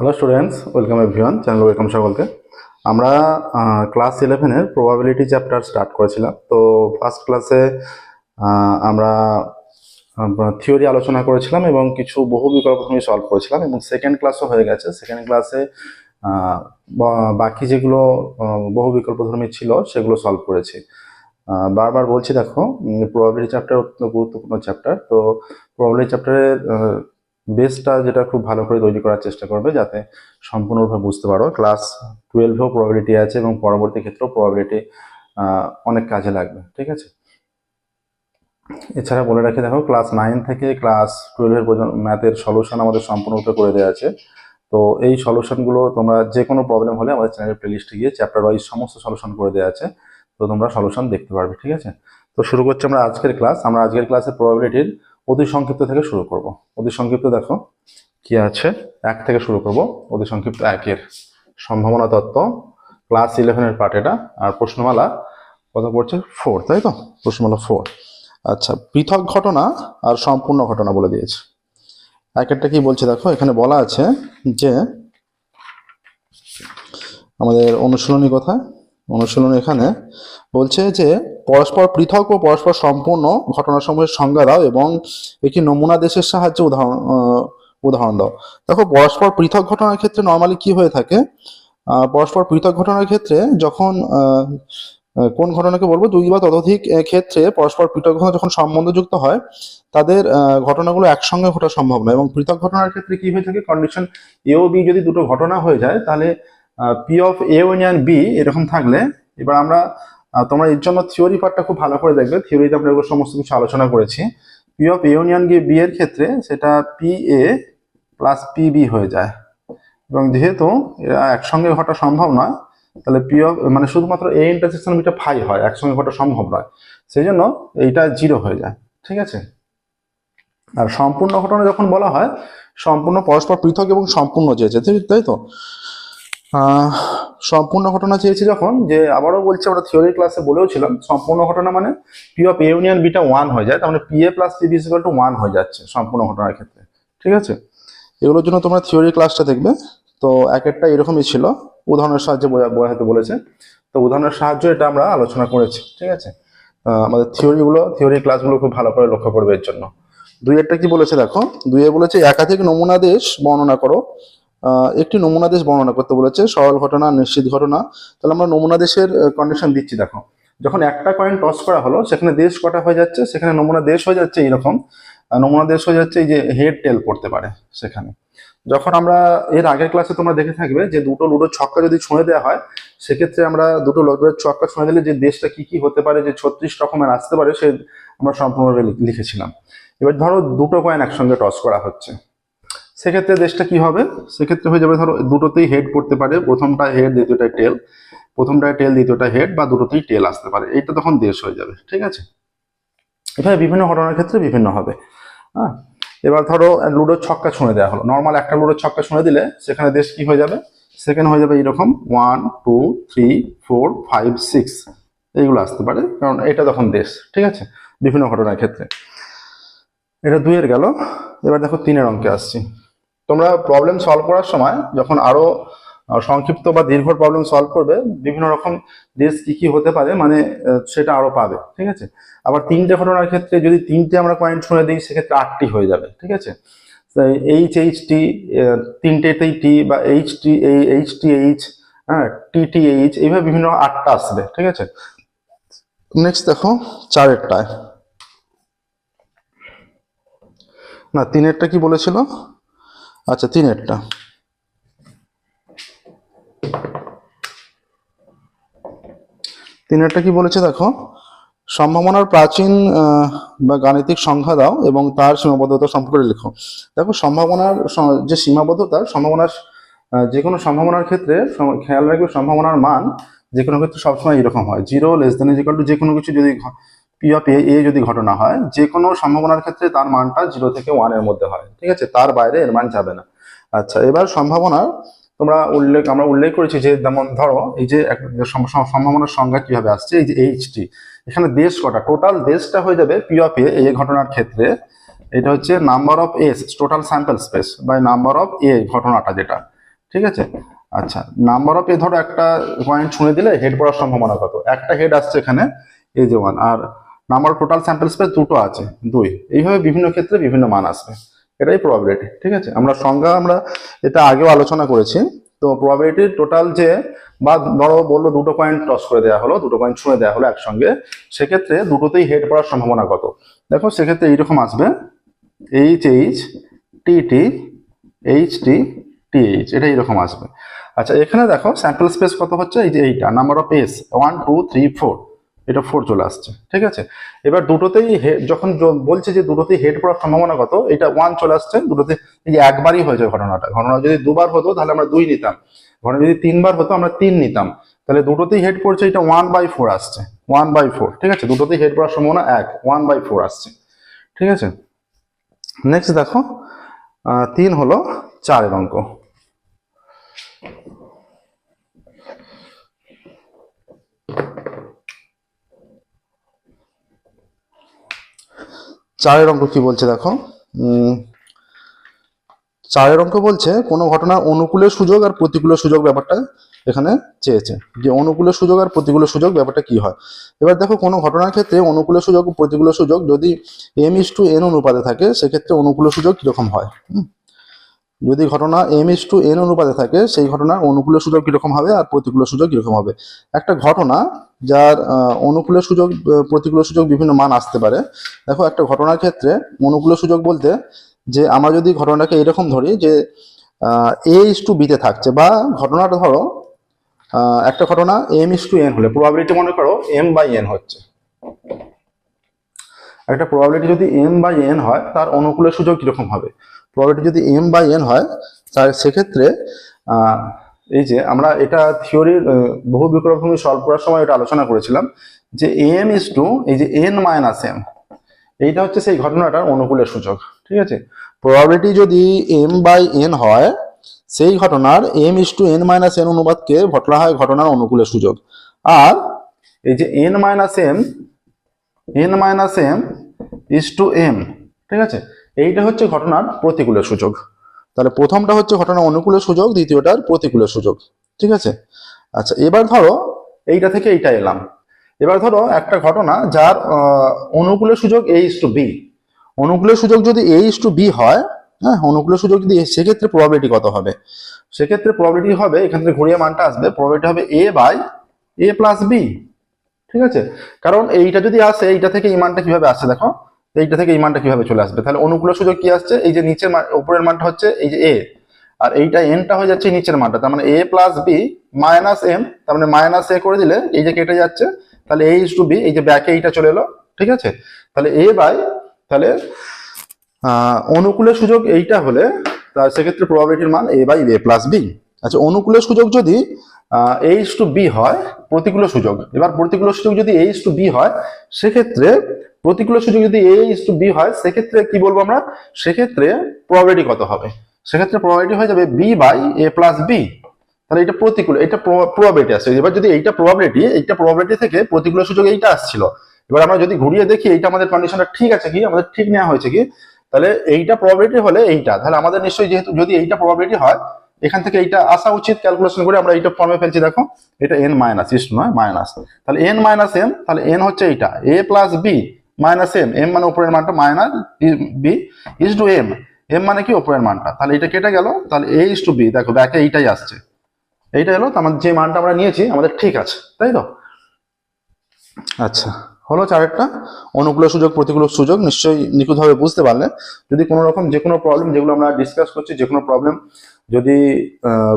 Hello students welcome everyone channel welcome সকলকে। আমরা class ইলেভেনের প্রবাবিলিটি চ্যাপ্টার স্টার্ট করেছিলাম। তো ফার্স্ট ক্লাসে আমরা থিওরি আলোচনা করেছিলাম এবং কিছু বহু বিকল্প তুমি সলভ করেছিলাম এবং সেকেন্ড ক্লাসও হয়ে গেছে। সেকেন্ড ক্লাসে বাকি যেগুলো বহু বিকল্পধর্মী ছিল সেগুলো সলভ করেছি। বারবার বলছি দেখো প্রবাবিলিটি চ্যাপ্টার অত্যন্ত গুরুত্বপূর্ণ চ্যাপ্টার তো প্রবাবিলিটি চ্যাপ্টারের বেসটা যেটা খুব ভালো করে তৈরি করার চেষ্টা করবে যাতে সম্পূর্ণরূপে বুঝতে পারো ক্লাস টুয়েলভেও প্রবাবিলিটি আছে এবং পরবর্তী ক্ষেত্রেও প্রবাবিলিটি অনেক কাজে লাগবে, ঠিক আছে? এছাড়া বলে রাখি, দেখো ক্লাস নাইন থেকে ক্লাস টুয়েলভের পর্যন্ত ম্যাথের সলিউশন আমাদের সম্পূর্ণরূপে করে দেওয়া আছে। তো এই সলিউশনগুলো তোমরা যে কোনো প্রবলেম হলে আমাদের চ্যানেলের প্লেলিস্টে গিয়ে চ্যাপ্টার ওয়াইজ সমস্ত সলিউশন করে দেওয়া আছে। তো তোমরা সলিউশন দেখতে পারবে, ঠিক আছে? তো শুরু করছি আমরা আজকের ক্লাস আমরা আজকের ক্লাসে প্রবাবিলিটির অতি সংক্ষিপ্ত থেকে শুরু করব। অতি সংক্ষিপ্ত দেখো, কি আছে? এক থেকে শুরু করব। অতি সংক্ষিপ্ত একের সম্ভাবনা তত্ত্ব ক্লাস ইলেভেনের পার্ট এটা, আর প্রশ্নমালা কত পড়ছে? ফোর তাই তো? প্রশ্নমালা ফোর আচ্ছা পৃথক ঘটনা আর সম্পূর্ণ ঘটনা বলে দিয়েছে। এক একটা কি বলছে দেখো? এখানে বলা আছে যে আমাদের অনুশীলনী কোথায়? অনুশীলনী এখানে বলছে যে পরস্পর পৃথক ও পরস্পর সম্পূর্ণ ঘটনাসমূহের সংজ্ঞা দাও এবং একটি নমুনা দেশের সাহায্যে উদাহরণ উদাহরণ দাও। দেখো, পরস্পর পৃথক ঘটনার ক্ষেত্রে নর্মালি কি হয়ে থাকে? পরস্পর পৃথক ঘটনার ক্ষেত্রে যখন কোন ঘটনাকে বলব? দুই বা ততোধিক ক্ষেত্রে পরস্পর পৃথক ঘটনা যখন সম্বন্ধযুক্ত হয়, তাদের ঘটনাগুলো একসঙ্গে ঘটা সম্ভব নয়। এবং পৃথক ঘটনার ক্ষেত্রে কি হয়ে থাকে? কন্ডিশন এ ও বি যদি দুটো ঘটনা হয়ে যায়, তাহলে P of A union B এরকম থাকলে, এবার আমরা তোমরা এর জন্য থিওরি পার্টটা খুব ভালো করে দেখবে। থিওরিতে আমরা এগুলো সমস্ত কিছু আলোচনা করেছি। P of A union B এর ক্ষেত্রে সেটা P A plus P B হয়ে যায়। এবং যেহেতু এরা একসঙ্গে ঘটা সম্ভব নয়, তাহলে পি অফ মানে শুধুমাত্র এ ইন্টারসেকশন বিটা ফাই হয়, একসঙ্গে ঘটা সম্ভব নয়। সেই জন্য এইটা জিরো হয়ে যায়। ঠিক আছে? আর সম্পূর্ণ ঘটনা যখন বলা হয়, সম্পূর্ণ পরস্পর পৃথক এবং সম্পূর্ণ ঠিক- তাই তো? সম্পূর্ণ ঘটনা চেয়েছি যখন যে আবারও বলছি, আমরা থিওরি ক্লাসে বলেও ছিলাম, সম্পূর্ণ ঘটনা মানে পি অফ এ ইউনিয়ন বিটা ওয়ান হয়ে যায়, তার মানে P A plus P B two one হয়ে যাচ্ছে সম্পূর্ণ ঘটনার ক্ষেত্রে, ঠিক আছে? এগুলোর জন্য তোমরা থিওরি ক্লাসটা দেখবে। তো এক একটা এরকমই ছিল, উদাহরণের সাহায্যে বোঝাতে বলেছে। তো উদাহরণের সাহায্যে এটা আমরা আলোচনা করেছি, ঠিক আছে? আমাদের থিওরিগুলো থিওরি ক্লাসগুলো খুব ভালো করে লক্ষ্য করবে এর জন্য। দুই একটা কি বলেছে দেখো? দুইয়ে বলেছে, একাধিক নমুনা দেশ বর্ণনা করো। একটি নমুনা দেশ বর্ণনা করতে বলেছে, সরল ঘটনা, নিশ্চিত ঘটনা। তাহলে আমরা নমুনা দেশের কন্ডিশন দিচ্ছি, দেখো। যখন একটা কয়েন টস করা হলো, সেখানে দেশ কটা হয়ে যাচ্ছে? সেখানে নমুনা দেশ হয়ে যাচ্ছে এরকম আর নমুনা দেশ হয়ে যাচ্ছে এই যে হেড টেল পড়তে পারে সেখানে। যখন আমরা এর আগের ক্লাসে তোমরা দেখে থাকবে যে দুটো লুডো ছক্কা যদি ছুঁড়ে দেওয়া হয়, সেক্ষেত্রে আমরা দুটো লুডোর ছক্কা ছুঁড়ে দিলে যে দেশটা কি কি হতে পারে, যে ছত্রিশ রকমের আসতে পারে, সে আমরা সম্পূর্ণভাবে লিখেছিলাম। এবার ধরো দুটো কয়েন একসঙ্গে টস করা হচ্ছে। সেক্ষেত্রে দেশটা কি হবে? সেক্ষেত্রে হয়ে যাবে ধরো দুটোতেই হেড পড়তে পারে। প্রথমটা হেড দ্বিতীয়টা টেল প্রথমটায় টেল দ্বিতীয়টা হেড বা দুটোতেই টেল আসতে পারে। এইটা তখন দেশ হয়ে যাবে, ঠিক আছে? এভাবে বিভিন্ন ঘটনার ক্ষেত্রে বিভিন্ন হবে। হ্যাঁ? এবার ধরো লুডো ছক্কা ছুঁড়ে দেওয়া হলো। নর্মাল একটা লুডো ছক্কা ছুঁড়ে দিলে সেখানে দেশ কি হয়ে যাবে? সেকেন্ড হয়ে যাবে এরকম one two three four five six এইগুলো আসতে পারে, কারণ এটা তখন দেশ, ঠিক আছে? বিভিন্ন ঘটনার ক্ষেত্রে। এটা দুইয়ের গেল। এবার দেখো তিনের অঙ্কে আসছি। তোমরা প্রবলেম সলভ করার সময় যখন আরও সংক্ষিপ্ত বা দীর্ঘ প্রবলেম সলভ করবে, বিভিন্ন রকম দেশ কি কি হতে পারে মানে সেটা আরও পাবে, ঠিক আছে? আবার তিনটে ঘটনার ক্ষেত্রে যদি তিনটে আমরা পয়েন্ট শুনে দিই, সেক্ষেত্রে আটটি হয়ে যাবে, ঠিক আছে? এইচ এইচ টি তিনটেতেই টি বা এইচ টি এই এইচ টি এইচ হ্যাঁ টি টি এইচ এইভাবে বিভিন্ন আটটা আসবে, ঠিক আছে? নেক্সট দেখো, চারেরটায়। না, তিনেরটা কি বলেছিল? আচ্ছা তিনেরটা। তিনেরটা কি বলেছে দেখো? সম্ভাবনার প্রাচীন বা গাণিতিক সংখ্যা দাও এবং তার সীমাবদ্ধতা সম্পর্কে লেখো। দেখো, সম্ভাবনার যে সীমাবদ্ধতা, সম্ভাবনার যে কোনো সম্ভাবনার ক্ষেত্রে খেয়াল রাখবে, সম্ভাবনার মান যে কোনো ক্ষেত্রে সবসময় এরকম হয়। Zero, less than equal to যে কোনো কিছু যদি পি অফ এ যদি ঘটনা হয় যে কোনো সম্ভাবনার ক্ষেত্রে তার মানটা জিরো থেকে ওয়ানের মধ্যে হয়, ঠিক আছে? তার বাইরে এর মান যাবে না। আচ্ছা এবার সম্ভাবনা, তোমরা উল্লেখ, আমরা উল্লেখ করেছি যে, যেমন ধরো, এই যে সম্ভাবনার সংজ্ঞা কীভাবে আসছে, এই যে এইচটি এখানে দেশ কটা টোটাল দেশটা হয়ে যাবে পি অফ এ এই ঘটনার ক্ষেত্রে। এটা হচ্ছে number of S total sample space by number of A ঘটনাটা যেটা, ঠিক আছে? আচ্ছা নাম্বার অফ এ ধরো একটা পয়েন্ট ছুঁয়ে দিলে হেড পড়ার সম্ভাবনা কত? একটা হেড আসছে এখানে, এই যে ওয়ান আর নাম্বার টোটাল স্যাম্পল স্পেস দুটো আছে, দুই। এইভাবে বিভিন্ন ক্ষেত্রে বিভিন্ন মান আসবে। এটাই প্রবাবিলিটি ঠিক আছে? আমরা সংজ্ঞা, আমরা এটা আগেও আলোচনা করেছি। তো প্রবাবিলিটির টোটাল যে, বা ধরো বলল দুটো পয়েন্ট টস করে দেওয়া হলো, দুটো পয়েন্ট ছুঁয়ে দেওয়া হলো একসঙ্গে, সেক্ষেত্রে দুটোতেই হেড পড়ার সম্ভাবনা কত? দেখো, সেক্ষেত্রে এইরকম আসবে। H H T T H T T H এটা এইরকম আসবে। আচ্ছা এখানে দেখো স্যাম্পল স্পেস কত হচ্ছে? এই যে এইটা number of S one two three four এটা ফোর চলে আসছে, ঠিক আছে? এবার দুটোতেই যখন বলছে যে দুটোতেই হেড পড়ার সম্ভাবনা কত, এটা ওয়ান চলে আসছে, দুটোতে একবারই হয়েছে ঘটনাটা। ঘটনা যদি দুবার হতো, তাহলে আমরা দুই নিতাম। ঘটনা যদি তিনবার হতো, আমরা তিন নিতাম। তাহলে দুটোতেই হেড পড়ছে, এটা ওয়ান বাই ফোর আসছে। ওয়ান বাই ফোর ঠিক আছে? দুটোতেই হেড পড়ার সম্ভাবনা এক ওয়ান বাই ফোর আসছে। ঠিক আছে? নেক্সট দেখো তিন হলো চারের অঙ্ক। চারের অঙ্ক কি বলছে দেখো? চারের অঙ্ক বলছে কোনো ঘটনা অনুকূলের সুযোগ আর প্রতিকূলের সুযোগ ব্যাপারটা এখানে চেয়েছে। যে অনুকূলের সুযোগ আর প্রতিকূলের সুযোগ ব্যাপারটা কি হয়? এবার দেখো কোনো ঘটনার ক্ষেত্রে অনুকূলের সুযোগ, প্রতিকূলের সুযোগ যদি এম ইস টু এন অনুপাতে থাকে, সেক্ষেত্রে অনুকূলের সুযোগ কীরকম হয়? যদি ঘটনা এম ইস টু এন অনুপাতে থাকে, সেই ঘটনার অনুকূলের সুযোগ কীরকম হবে আর প্রতিকূল সুযোগ কীরকম হবে? একটা ঘটনা যার অনুকূলের সুযোগ প্রতিকূল সুযোগ বিভিন্ন মান আসতে পারে। দেখো, একটা ঘটনার ক্ষেত্রে অনুকূল সুযোগ বলতে যে, আমরা যদি ঘটনাটাকে এরকম ধরি যে এ ইস টু বিতে থাকছে বা ঘটনাটা ধরো একটা ঘটনা এম ইস টু এন হলে প্রবাবিলিটি মনে করো এম বাই এন হচ্ছে। একটা প্রবাবিলিটি যদি এম বাই এন হয়, তার অনুকূলের সুযোগ কীরকম হবে? প্রবাবিলিটি যদি এম বাই এন হয় তার সেক্ষেত্রে এই যে আমরা এটা থিওরির বহু বিক্রমভূমি সলভ করার সময় এটা আলোচনা করেছিলাম, যে এম ইস টু এই যে এন মাইনাস এম এইটা হচ্ছে সেই ঘটনাটার অনুকূলের সুযোগ ঠিক আছে? প্রবাবিলিটি যদি এম বাই এন হয়, সেই ঘটনার M is to N minus N অনুপাতকে ঘটনা হয় ঘটনার অনুকূলের সুযোগ আর এই যে N minus M N minus M is to M ঠিক আছে? এইটা হচ্ছে ঘটনার প্রতিকূলের সুযোগ। তাহলে প্রথমটা হচ্ছে ঘটনা অনুকূলের সুযোগ, দ্বিতীয়টার প্রতিকূলের সুযোগ। ঠিক আছে? আচ্ছা এবার ধরো এইটা থেকে এইটা এলাম। এবার ধরো একটা ঘটনা যার অনুকূলের সুযোগ এ ইস টু বি অনুকূলের সুযোগ যদি এ ইস টু বি হয় হ্যাঁ অনুকূলের সুযোগ যদি সেক্ষেত্রে প্রবাবিলিটি কত হবে? সেক্ষেত্রে প্রবাবিলিটি হবে, এখান থেকে ঘুরিয়ে মানটা আসবে প্রবাবিলিটি হবে A by A plus B ঠিক আছে? কারণ এইটা যদি আসে, এইটা থেকে এই মানটা কীভাবে আসছে দেখো? এইটা থেকে এই মানটা কীভাবে চলে আসবে? তাহলে অনুকূল সুযোগ কি আসছে? এই যে নিচের উপরের মানটা হচ্ছে এই যে এ আর এইটা এনটা হয়ে যাচ্ছে নিচের মানটা। তার মানে A plus B minus M তার মানে মাইনাস এ করে দিলে এই যে কেটে যাচ্ছে, তাহলে এ ইস টু বি এই যে ব্যাকে এইটা চলে এলো, ঠিক আছে? তাহলে এ বাই তাহলে অনুকূলের সুযোগ এইটা হলে তার সেক্ষেত্রে প্রবাবিলিটির মান A by A plus B আচ্ছা অনুকূলের সুযোগ যদি এ ইস টু বি হয়, প্রতিকূল সুযোগ। এবার প্রতিকূল সুযোগ যদি এ ইস টু বি হয়, সেক্ষেত্রে প্রতিকূল সুযোগ যদি এ ইস টু বি হয়, সেক্ষেত্রে কি বলব আমরা? সেক্ষেত্রে প্রবাবিলিটি কত হবে? সেক্ষেত্রে প্রবাবিলিটি হয়ে যাবে B by A plus B তাহলে এটা প্রতিকূল, এটা প্রবাবিলিটি আসছে এবার যদি এইটা প্রবাবিলিটি এইটা প্রবাবিলিটি থেকে প্রতিকূল সুযোগ এইটা আসছিল। এবার আমরা যদি ঘুরিয়ে দেখি, এইটা আমাদের কন্ডিশনটা ঠিক আছে কি? আমাদের ঠিক নেওয়া হয়েছে কি? তাহলে এইটা প্রবাবিলিটি হলে এইটা। তাহলে আমাদের নিশ্চয়ই যেহেতু যদি এইটা প্রবাবিলিটি হয়, এখান থেকে এইটা আসা উচিত ক্যালকুলেশন করে আমরা এইটা ফর্মে ফেলছি, দেখো। এটা এন মাইনাস ইস্ট নয় মাইনাস তাহলে এন মাইনাস এম তাহলে এন হচ্ছে এইটা। A plus B minus M M মানে উপরের মানটা minus B is to M M মানে কি উপরের মানটা? তাহলে এটা কেটে গেল, তাহলে এ ইস টু বি দেখো ব্যাকে এইটাই আসছে। এইটা এলো আমাদের যে মানটা আমরা নিয়েছি, আমাদের ঠিক আছে, তাই তো? আচ্ছা হলো চারেরটা অনুকূল সুযোগ প্রতিকূল সুযোগ, নিশ্চয়ই নিখুঁতভাবে বুঝতে পারলে। যদি কোনো রকম যে কোনো প্রবলেম যেগুলো আমরা ডিসকাস করছি, যে কোনো প্রবলেম যদি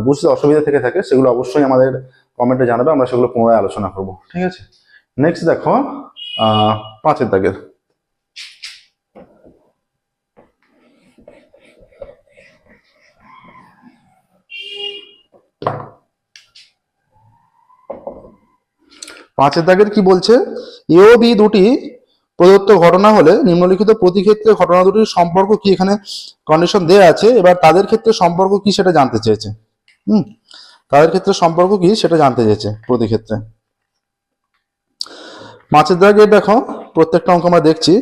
বুঝতে অসুবিধা থেকে থাকে, সেগুলো অবশ্যই আমাদের কমেন্টে জানাবে, আমরা সেগুলো পুনরায় আলোচনা করব, ঠিক আছে? নেক্সট দেখো পাঁচের দাগের। পাঁচের দাগের কি বলছে? এ ও বি দুটি প্রদত্ত ঘটনা হলে নিম্নলিখিত প্রতি ক্ষেত্রে ঘটনা দুটির সম্পর্ক কি এখানে কন্ডিশন দেয়া আছে? এবার তাদের ক্ষেত্রে সম্পর্ক কি সেটা জানতে চেয়েছে। হুম? তাদের ক্ষেত্রে সম্পর্ক কি সেটা জানতে চেয়েছে প্রতি ক্ষেত্রে মাছের দাগে দেখো, প্রত্যেকটা অঙ্ক আমরা দেখছি।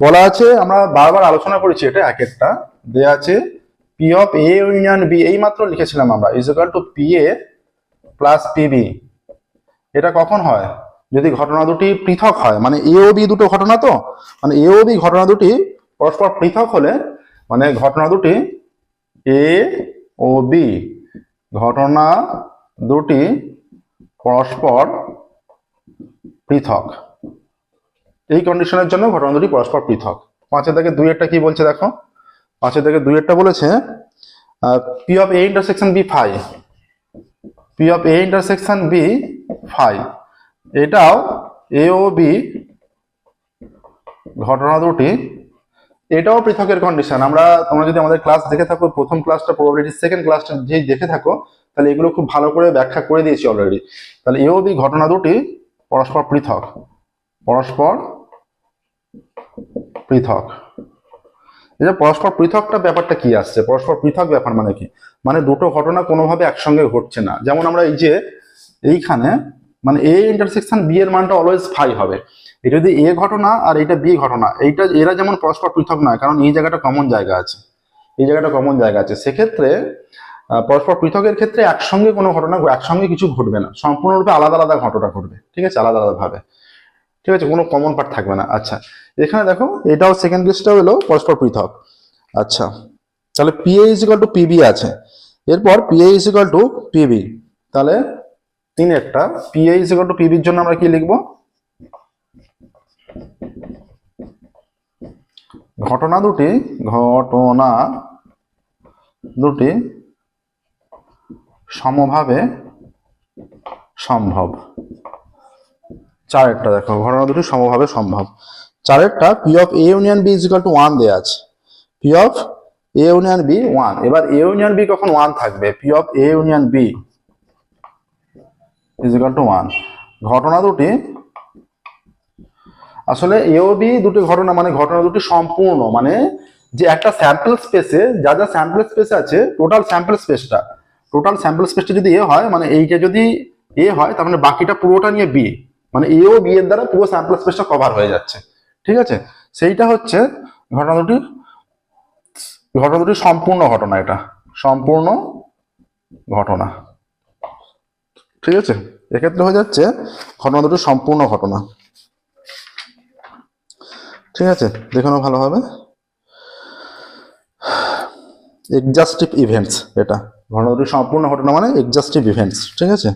বলা আছে, আমরা বারবার আলোচনা করেছি এটা এক একটা। দেয়া আছে P of A union B এই মাত্র লিখেছিলাম আমরা is equal to P A plus P B এটা কখন হয়? যদি ঘটনা দুটি পৃথক হয় মানে এ ও বি দুটো ঘটনা তো? মানে এ ও বি ঘটনা দুটি পরস্পর পৃথক হলে মানে ঘটনা দুটি এ ও বি ঘটনা দুটি পরস্পর পৃথক। এই কন্ডিশনের জন্য ঘটনা দুটি পরস্পর পৃথক। পাঁচের থেকে দুই একটা কি বলছে দেখো? পাঁচের থেকে দুই একটা বলেছে P of A intersection B five P of A intersection B five এটাও এ ও বি ঘটনা দুটি। এটাও পৃথকের কন্ডিশন আমরা, তোমরা যদি আমাদের ক্লাস দেখে থাকো, প্রথম ক্লাসটা প্রবাবিলিটি সেকেন্ড ক্লাসটা যেই দেখে থাকো, তাহলে এগুলো খুব ভালো করে ব্যাখ্যা করে দিয়েছি অলরেডি তাহলে এ ও বি ঘটনা দুটি পরস্পর পৃথক। পরস্পর পৃথক। এই যে পরস্পর পৃথকটা ব্যাপারটা কি আসছে? পরস্পর পৃথক ব্যাপার মানে কি? মানে দুটো ঘটনা কোনোভাবে একসঙ্গে ঘটছে না। যেমন আমরা এই যে এইখানে মানে এ ইন্টারসেকশন বি এর মানটা অলওয়েজ ফাই হবে। এটা যদি এ ঘটনা আর এটা বি ঘটনা, এইটা এরা যেমন পরস্পর পৃথক নয়, কারণ এই জায়গাটা কমন জায়গা আছে। এই জায়গাটা কমন জায়গা আছে। সেক্ষেত্রে পরস্পর পৃথকের ক্ষেত্রে একসঙ্গে কোনো ঘটনা, একসঙ্গে কিছু ঘটবে না। সম্পূর্ণরূপে আলাদা আলাদা ঘটনা ঘটবে। ঠিক আছে? আলাদা আলাদা ভাবে। ঠিক আছে? কোনো কমন পার্ট থাকবে না। আচ্ছা এখানে দেখো, এটাও সেকেন্ড কেসটা হলো পরস্পর পৃথক। আচ্ছা তাহলে পিএ ইজিক্যাল টু পিবি আছে। এরপর পিএ ইজিক্যাল টু পিবি তাহলে তিনেরটা পিএ ইজিক্যাল টু পিবির জন্য আমরা কি লিখব? ঘটনা দুটি ঘটনা দুটি সমভাবে সম্ভব। চারেরটা দেখো, ঘটনা দুটি সমভাবে সম্ভব। চারেরটা P of A union B is is equal to one দেওয়া আছে। P of A union B one এবার এ ইউনিয়ন বি কখন ওয়ান থাকবে? P of A union B is is equal to one ঘটনা দুটি, আসলে এ ও বি দুটি ঘটনা মানে ঘটনা দুটি সম্পূর্ণ। মানে যে একটা স্যাম্পল স্পেসে যা যা স্যাম্পল স্পেস আছে টোটাল স্যাম্পল স্পেসটা টোটাল স্যাম্পল স্পেসটা যদি এ হয় মানে এইটা যদি এ হয়, তার মানে বাকিটা পুরোটা নিয়ে বি মানে এ ও বি এর দ্বারা পুরো স্যাম্পল স্পেসটা কভার হয়ে যাচ্ছে। ঠিক আছে? সেইটা হচ্ছে ঘটনা দুটি ঘটনা দুটি সম্পূর্ণ ঘটনা এটা। সম্পূর্ণ ঘটনা। ঠিক আছে? এক্ষেত্রে হয়ে যাচ্ছে ঘটনা দুটি সম্পূর্ণ ঘটনা। ঠিক আছে? দেখে নাও ভালোভাবে। এক্সাস্টিভ ইভেন্টস এটা। ঘটনা দুটি সম্পূর্ণ ঘটনা মানে এক্সাস্টিভ ইভেন্টস ঠিক আছে?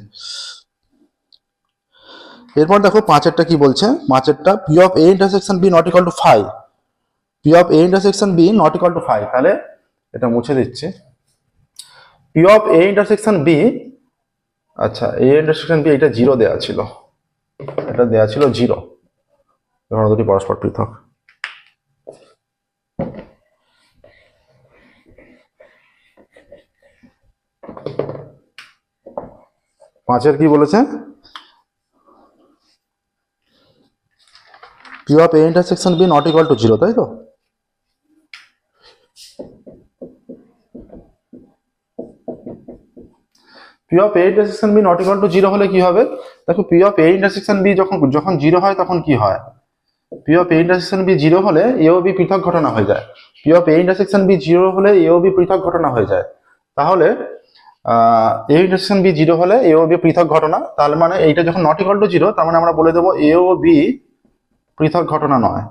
এরপর দেখো পাঁচেরটা কি বলছে? পাঁচেরটা P of A intersection B not equal to five P of A intersection B not equal to five তাহলে এটা মুছে দিচ্ছি। P of A intersection B আচ্ছা এ ইন্টারসেকশন বি এটা জিরো দেওয়া ছিল। এটা দেওয়া ছিল জিরো ঘটনা দুটি পরস্পর পৃথক। পাঁচের কি বলেছে? P of A intersection B not equal to zero তাই তো? P of A intersection B not equal to zero হলে কি হবে? দেখো P of A intersection B যখন যখন জিরো হয় তখন কি হয়? P of A intersection B zero হলে এ ও বি পৃথক ঘটনা হয়ে যায়। P of A intersection B zero হলে এ ও বি পৃথক ঘটনা হয়ে যায়। তাহলে এ ইন্টারসেকশন বি জিরো হলে এ ও বি পৃথক ঘটনা, তার মানে এইটা যখন নট ইকুয়াল টু জিরো তার মানে আমরা বলে দেবো এ ও বি পৃথক ঘটনা নয়।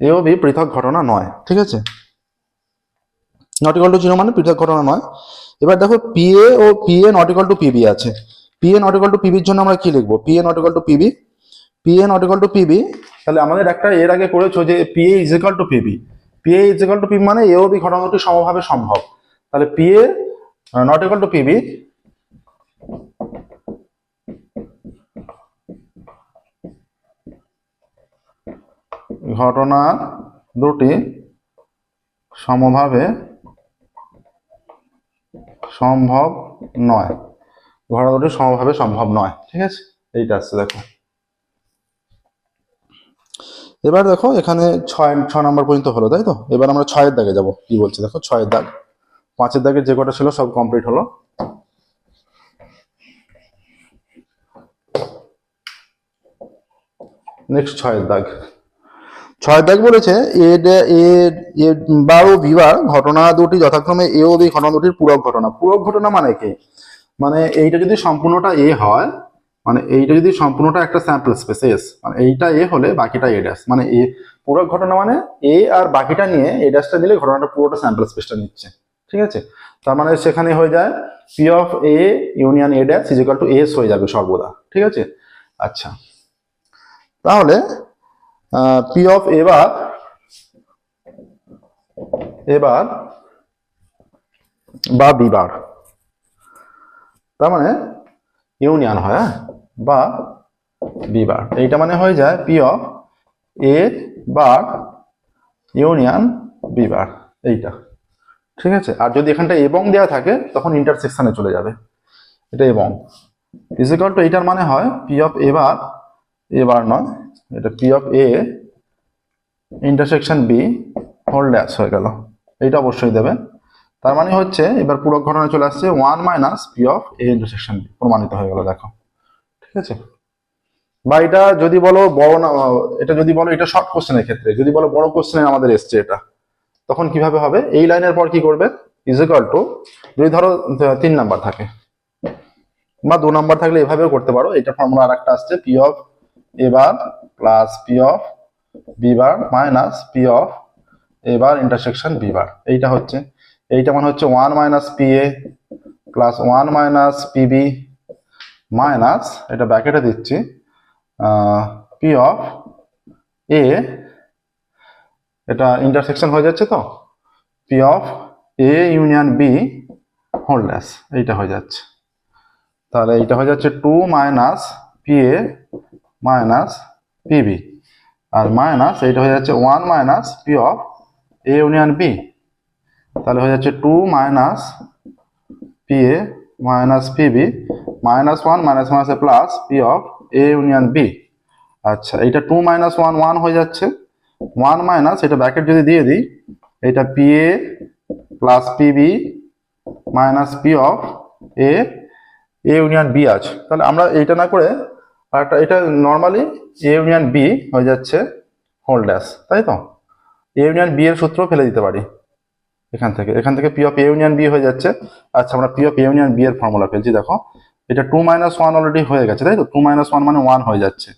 এ ও বি পৃথক ঘটনা নয়, ঠিক আছে? নট ইকুয়াল টু জিরো মানে পৃথক ঘটনা নয়। এবার দেখো P A O P A not equal to P B আছে। P A not equal to পিবির জন্য আমরা কি লিখব? P A not equal to P B P A not equal to P B তাহলে আমাদের একটা এর আগে করেছ যে P A is equal to P B P A is equal to P B মানে এ ও বি ঘটনা দুটি সমভাবে সম্ভব। তাহলে P A not equal to P B ঘটনা দুটি সমভাবে সম্ভব নয়। ঘটনা দুটি সমভাবে সম্ভব নয়। ঠিক আছে? এইটা আসছে দেখো। এবার দেখো, এখানে ছয় ছ নম্বর পর্যন্ত হলো, তাই তো? এবার আমরা ছয়ের দাগে যাব। কি বলছে? দেখো, ছয়ের দাগ। পাঁচের দাগে যে কটা ছিল, সব কমপ্লিট হলো। নেক্সট ছয়ের দাগ। ছয় দাগ বলেছে, এ এ বা ও বিবার ঘটনা দুটি, যথাক্রমে এ ও বি ঘটনা দুটির পূরক ঘটনা। পূরক ঘটনা মানে কি? মানে এইটা যদি সম্পূর্ণটা এ হয় মানে এইটা যদি সম্পূর্ণটা একটা স্যাম্পল স্পেস এস মানে এইটা এ হলে বাকিটা এ মানে এ, পূরক ঘটনা মানে এ আর বাকিটা নিয়ে এ ড্যাশটা নিলে ঘটনাটা পুরোটা স্যাম্পল স্পেসটা নিচ্ছে। ঠিক আছে? তার মানে সেখানে হয়ে যায় P of A union A dash is equal to S হয়ে যাবে সর্বদা। ঠিক আছে? আচ্ছা। তাহলে পি অফ এবার এবার বা বিবার তার মানে ইউনিয়ন হয় হ্যাঁ? বা বিবার এইটা মানে হয়ে যায় P of A bar union B bar এইটা। ঠিক আছে? আর যদি এখানটা এবং দেওয়া থাকে, তখন ইন্টারসেকশনে চলে যাবে। এটা এবং। ইজিক্যাল টু এইটার মানে হয় পি অফ এবার এবার নয়। এটা P of A intersection B whole dash হয়ে গেল। এইটা অবশ্যই দেবে। তার মানে হচ্ছে, এবার পুরো ঘটনা চলে আসছে one minus P of A intersection B প্রমাণিত হয়ে গেল, দেখো। ঠিক আছে? বা এটা যদি বলো বড় না, এটা যদি বলো, এটা শর্ট কোশ্চেনের ক্ষেত্রে, যদি বলো বড় কোশ্চেনে আমাদের এসছে এটা, তখন কীভাবে হবে? এই লাইনের পর কি করবে? ইজিক্যাল টু যদি ধরো, তিন নাম্বার থাকে, বা দু নাম্বার থাকলে এভাবেও করতে পারো। এটা ফর্মুলা আর একটা আসছে P of A bar plus P of B bar minus P of A bar intersection B bar এইটা হচ্ছে। এইটা মানে হচ্ছে one minus P A plus one minus P B minus, এটা ব্যাকেটে দিচ্ছি পি অফ এ, এটা ইন্টারসেকশন হয়ে যাচ্ছে তো? P of A union B whole dash, এইটা হয়ে যাচ্ছে। তাহলে এইটা হয়ে যাচ্ছে two minus P A minus P B R minus এইটা হয়ে যাচ্ছে one minus P of A union B তাহলে হয়ে যাচ্ছে two minus P A minus P B minus one minus মাইনাসে plus P of A union B আচ্ছা এইটা two minus one one হয়ে যাচ্ছে। ওয়ান মাইনাস এটা ব্র্যাকেট যদি দিয়ে দিই, এটা P A plus P B minus P of A A union B আছে। তাহলে আমরা এইটা না করে আরেকটা এটা নর্মালি এ ইউনিয়ন বি হয়ে যাচ্ছে হোল ড্যাশ তাই তো? এ ইউনিয়ন বি এর সূত্র ফেলে দিতে পারি এখান থেকে। এখান থেকে P of A union B হয়ে যাচ্ছে। আচ্ছা আমরা P of A union B এর ফর্মুলা ফেলছি, দেখো। এটা টু মাইনাস ওয়ান অলরেডি হয়ে গেছে, তাই তো? টু মাইনাস ওয়ান মানে ওয়ান হয়ে যাচ্ছে।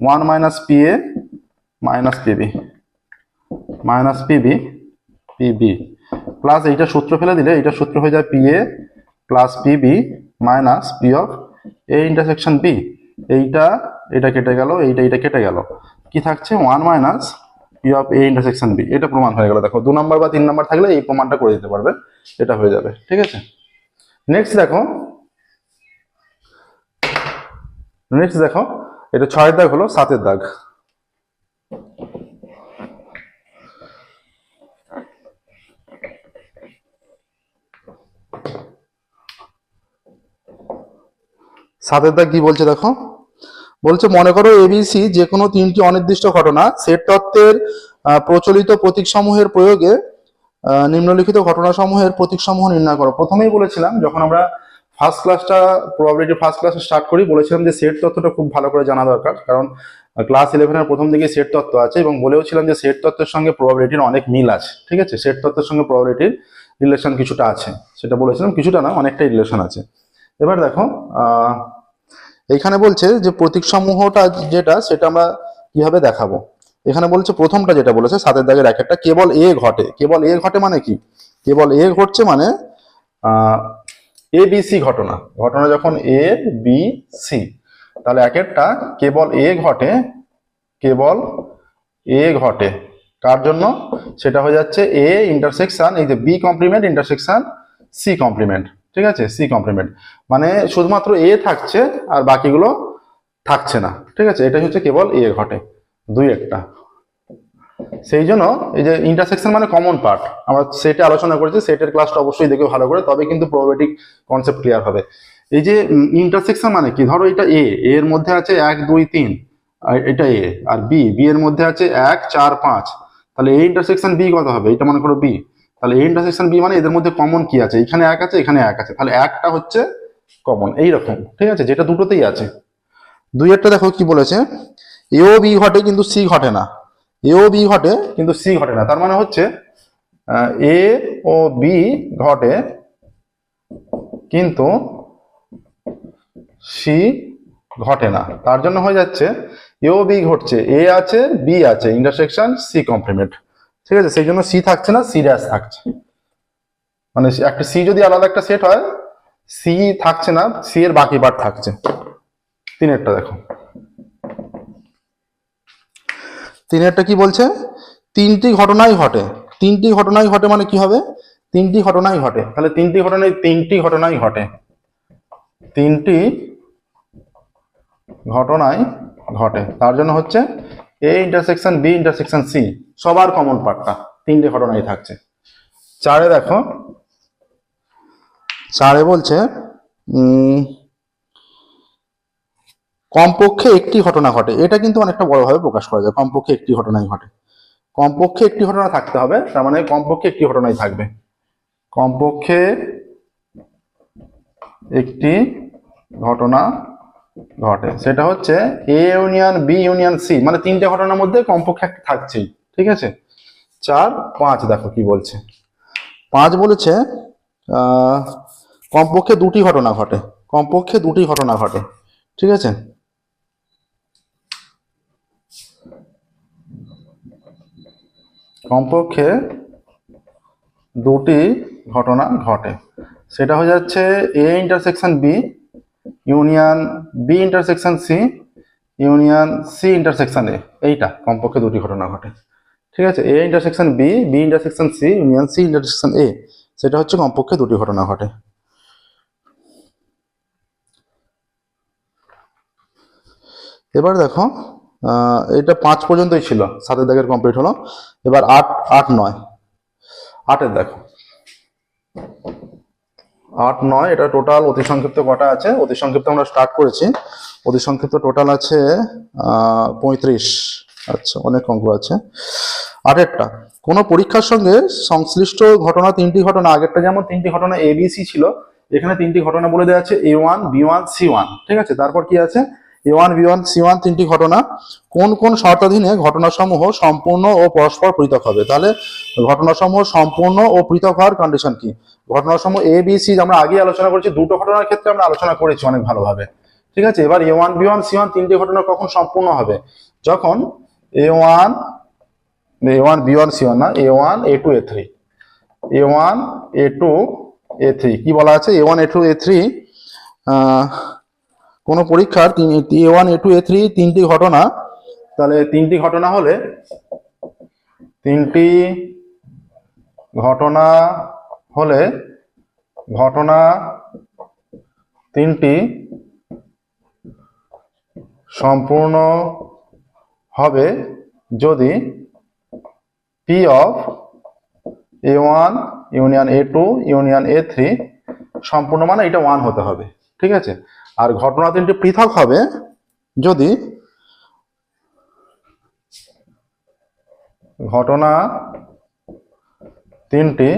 One minus P A minus P B minus P B P B plus এইটা সূত্র ফেলে দিলে এইটা সূত্র হয়ে যায় P A plus P B minus P of A intersection B এইটা, এটা কেটে গেল, এইটা এইটা কেটে গেল। কি থাকছে? One minus P of A intersection B এটা প্রমাণ হয়ে গেল। দেখো, দু নম্বর বা তিন নম্বর থাকলে এই প্রমাণটা করে দিতে পারবে। এটা হয়ে যাবে, ঠিক আছে? নেক্সট দেখো নেক্সট দেখো, এটা ছয়ের দাগ হলো সাতের দাগ। সাতের দাগ কি বলছে দেখো? বলছে, মনে করো এবিসি যে কোনো তিনটি অনির্দিষ্ট ঘটনা সেট তত্ত্বের প্রচলিত প্রতীকসমূহের প্রয়োগে নিম্নলিখিত ঘটনাসমূহের প্রতীকসমূহ নির্ণয় করো। প্রথমেই বলেছিলাম, যখন আমরা ফার্স্ট ক্লাসটা প্রবাবিলিটি ফার্স্ট ক্লাসে স্টার্ট করি, বলেছিলাম যে সেট তত্ত্বটা খুব ভালো করে জানা দরকার, কারণ ক্লাস ইলেভেনের প্রথম দিকে সেট তত্ত্ব আছে এবং বলেওছিলাম যে সেট তত্ত্বের সঙ্গে প্রবাবিলিটির অনেক মিল আছে, ঠিক আছে? সেট তত্ত্বের সঙ্গে প্রবাবিলিটির রিলেশন কিছুটা আছে, সেটা বলেছিলাম, কিছুটা না, অনেকটাই রিলেশন আছে। এবার দেখো এইখানে বলছে যে প্রতীক সমূহটা যেটা, সেটা আমরা কীভাবে দেখাবো? এখানে বলছে প্রথমটা যেটা বলেছে, সাতের দাগের এক একটা, কেবল এ ঘটে। কেবল এ ঘটে মানে কি? কেবল এ ঘটছে মানে এ, বি, সি ঘটনা। ঘটনা যখন এ, বি, সি, তাহলে এক একটা, কেবল এ ঘটে, কেবল এ ঘটে। কার জন্য? সেটা হয়ে যাচ্ছে এ ইন্টারসেকশন এই যে B complement intersection C complement ঠিক আছে? সি কমপ্লিমেন্ট মানে শুধুমাত্র এ থাকছে আর বাকিগুলো থাকছে না। ঠিক আছে? এটাই হচ্ছে কেবল এ ঘটে। দুই একটা। সেই জন্য এই যে ইন্টারসেকশন মানে কমন পার্ট আমরা সেটে আলোচনা করেছি, সেটের ক্লাসটা অবশ্যই দেখে ভালো করে, তবে কিন্তু প্রোবেটিক কনসেপ্ট ক্লিয়ার হবে। এই যে ইন্টারসেকশন মানে কি? ধরো এটা এ এর মধ্যে আছে এক, দুই, তিন। এটা এ আর বি বি এর মধ্যে আছে এক, চার, পাঁচ। তাহলে এ ইন্টারসেকশন বি কত হবে? এটা মনে করো বি তাহলে এ ইন্টারসেকশন বি মানে এদের মধ্যে কমন কি আছে? এখানে এক আছে, এখানে এক আছে। তাহলে একটা হচ্ছে কমন এইরকম, ঠিক আছে? যেটা দুটোতেই আছে। দুই একটা দেখো কি বলেছে? এও বি ঘটে কিন্তু সি ঘটে না। এ ও বি ঘটে কিন্তু সি ঘটে না। তার মানে হচ্ছে এ ও বি ঘটে কিন্তু সি ঘটে না। তার জন্য হয়ে যাচ্ছে এ ও বি ঘটছে। এ আছে বি আছে। ইন্টারসেকশন সি কমপ্লিমেন্ট ঠিক আছে? সেই জন্য সি থাকছে না সি ড্যাশ থাকছে। মানে একটা সি যদি আলাদা একটা সেট হয় সি থাকছে না সি এর বাকি পার্ট থাকছে। তিনেরটা দেখো। তিনেরটা কি বলছে? তিনটি ঘটনাই ঘটে। তিনটি ঘটনাই ঘটে মানে কি হবে? তিনটি ঘটনাই ঘটে। তাহলে তিনটি ঘটনায় তিনটি ঘটনাই ঘটে। তিনটি ঘটনায় ঘটে। তার জন্য হচ্ছে A intersection B intersection C সবার কমন পার্টটা তিনটে ঘটনাই থাকছে। চারে দেখো, চারে বলছে কমপক্ষে একটি ঘটনা ঘটে। এটা কিন্তু অনেকটা বড়ভাবে প্রকাশ করা যায়, কমপক্ষে একটি ঘটনাই ঘটে। কমপক্ষে একটি ঘটনা থাকতে হবে, তার মানে কমপক্ষে একটি ঘটনাই থাকবে। কমপক্ষে একটি ঘটনা ঘটে। সেটা হচ্ছে A union B union C মানে তিনটে ঘটনার মধ্যে কমপক্ষে একটা থাকছেই। ঠিক আছে? চার, পাঁচ, দেখো কি বলছে। পাঁচ বলেছে কমপক্ষে দুটি ঘটনা ঘটে। কমপক্ষে দুটি ঘটনা ঘটে। ঠিক আছে? কমপক্ষে দুটি ঘটনা ঘটে। সেটা হয়ে যাচ্ছে A intersection B union B intersection C union C intersection A এইটা, কমপক্ষে দুটি ঘটনা ঘটে। ঠিক আছে A intersection B B intersection C union C intersection A সেটা হচ্ছে কমপক্ষে দুটি ঘটনা ঘটে। এবার দেখো এটা পাঁচ পর্যন্তই ছিল, সাতের দাগের কমপ্লিট হলো। এবার আট আট নয়। আটের দেখো। আট নয়, এটা টোটাল অতি সংক্ষিপ্ত কটা আছে? অতি সংক্ষিপ্ত আমরা স্টার্ট করেছি। অতি সংক্ষিপ্ত টোটাল আছে পঁয়ত্রিশ। আচ্ছা অনেক অঙ্ক আছে। আটেরটা কোনো পরীক্ষার সঙ্গে সংশ্লিষ্ট ঘটনা তিনটি ঘটনা, আগেরটা যেমন তিনটি ঘটনা এ বি সি ছিল, এখানে তিনটি ঘটনা বলে দেওয়া আছে A one B one C one ঠিক আছে? তারপর কি আছে? A one B one C one তিনটি ঘটনা, কোন কোন শর্তাধীনে ঘটনাসমূহ সম্পূর্ণ ও পরস্পর পৃথক হবে? তাহলে ঘটনাসমূহ সম্পূর্ণ ও পৃথক হওয়ার কন্ডিশন কি? ঘটনাসমূহ এ বি সি আমরা আগে আলোচনা করেছি, দুটো ঘটনার ক্ষেত্রে আমরা আলোচনা করেছি অনেক ভালোভাবে। ঠিক আছে? এবার A one B one C one তিনটি ঘটনা কখন সম্পূর্ণ হবে? যখন A one A one B one C one না? A one A two A three A one A two A three কি বলা আছে? A one A two A three কোনো পরীক্ষার A one A two A three তিনটি ঘটনা। তাহলে তিনটি ঘটনা হলে তিনটি ঘটনা হলে ঘটনা তিনটি সম্পূর্ণ হবে যদি P of A one union A two union A three সম্পূর্ণ মানে এটা ওয়ান হতে হবে, ঠিক আছে? আর ঘটনা তিনটি পৃথক হবে যদি ঘটনা তিনটি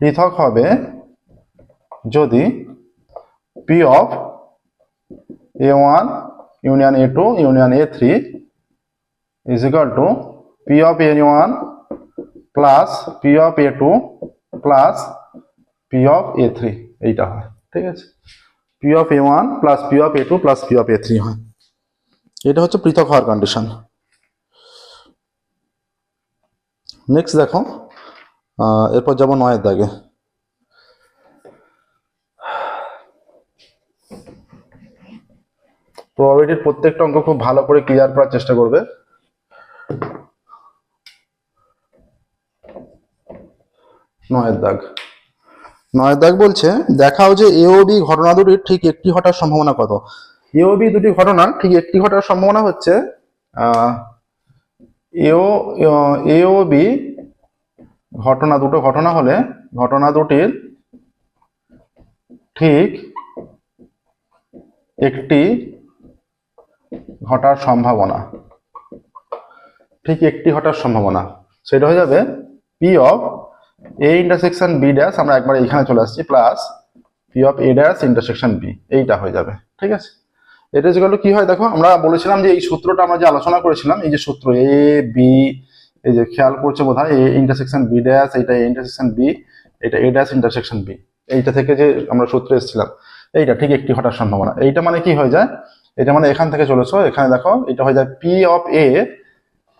পৃথক হবে যদি P of A one two union A three is equal to p of a1 plus p of a2 plus p of a3 এইটা হয়, ঠিক আছে? P of a1 plus p of a2 plus p of a3 হয়। এটা হচ্ছে পৃথক হওয়ার condition next দেখো এরপর যাব নয়ের দাগে। প্রবাবিলিটির প্রত্যেকটা অঙ্ক খুব ভালো করে ক্লিয়ার করার চেষ্টা করবে। নয়ের দাগ। নয়ের দাগ বলছে, দেখাও যে এওবি ঘটনা দুটির ঠিক একটি ঘটার সম্ভাবনা কত। এওবি দুটি ঘটনা ঠিক একটি ঘটার সম্ভাবনা হচ্ছে এও এ ও বি ঘটনা দুটো ঘটনা হলে ঘটনা দুটির ঠিক একটি ঘটার সম্ভাবনা। ঠিক একটি ঘটার সম্ভাবনা। সেটা হয়ে যাবে P of A intersection B dash আমরা একবার এখানে চলে আসছি plus P of A dash intersection B এইটা হয়ে যাবে, ঠিক আছে? এটা যেগুলো কি হয় দেখো, আমরা বলেছিলাম যে এই সূত্রটা আমরা যে আলোচনা করেছিলাম, এই যে সূত্র এ বি এই যে খেয়াল করছে বোধ হয় এ ইন্টারসেকশন বি ড্যাশ এটা এ ইন্টারসেকশন বি এটা এ ড্যাশ ইন্টারসেকশন বি এইটা থেকে যে আমরা সূত্রে এসেছিলাম, এইটা ঠিক একটি ঘটার সম্ভাবনা। এইটা মানে কি হয়ে যায়? এটা মানে এখান থেকে চলেছো, এখানে দেখো, এটা হয়ে যায় P of A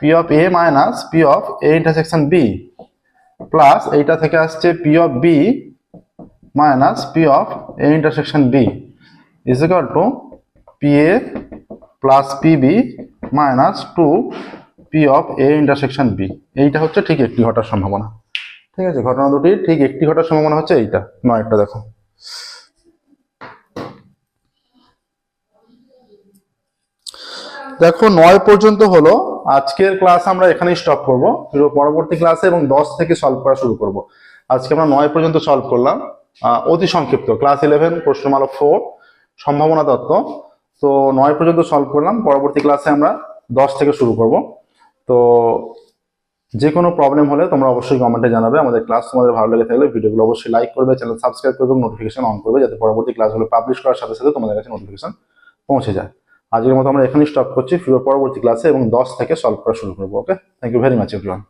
P of A minus P of A intersection B plus এইটা থেকে আসছে P of B minus P of A intersection B is equal to P A plus P B minus two P of A intersection B এইটা হচ্ছে ঠিক একটি ঘটার সম্ভাবনা। ঠিক আছে, ঘটনা দুটি ঠিক একটি ঘটার সম্ভাবনা হচ্ছে এইটা, নয়টা দেখো। দেখো নয় পর্যন্ত হলো। আজকের ক্লাস আমরা এখানেই স্টপ করব। পরবর্তী ক্লাসে এবং দশ থেকে সলভ করা শুরু করব। আজকে আমরা নয় পর্যন্ত সলভ করলাম। অতি সংক্ষিপ্ত। ক্লাস ইলেভেন প্রশ্নমালা ফোর সম্ভাবনা তত্ত্ব। তো নয় পর্যন্ত সলভ করলাম। পরবর্তী ক্লাসে আমরা দশ থেকে শুরু করব। তো যে কোনো প্রবলেম হলে তোমরা অবশ্যই কমেন্টে জানাবে। আমাদের ক্লাস তোমাদের ভালো লেগে থাকলে ভিডিওগুলো অবশ্যই লাইক করবে চ্যানেল সাবস্ক্রাইব করবে নোটিফিকেশন অন করবে, যাতে পরবর্তী ক্লাসগুলো পাবলিশ করার সাথে সাথে তোমাদের কাছে নোটিফিকেশন পৌঁছে যায়। আজকের মতো আমরা এখানেই স্টপ করছি। ফিরে পরবর্তী ক্লাসে এবং দশ থেকে সলভ করা শুরু করব okay thank you very much everyone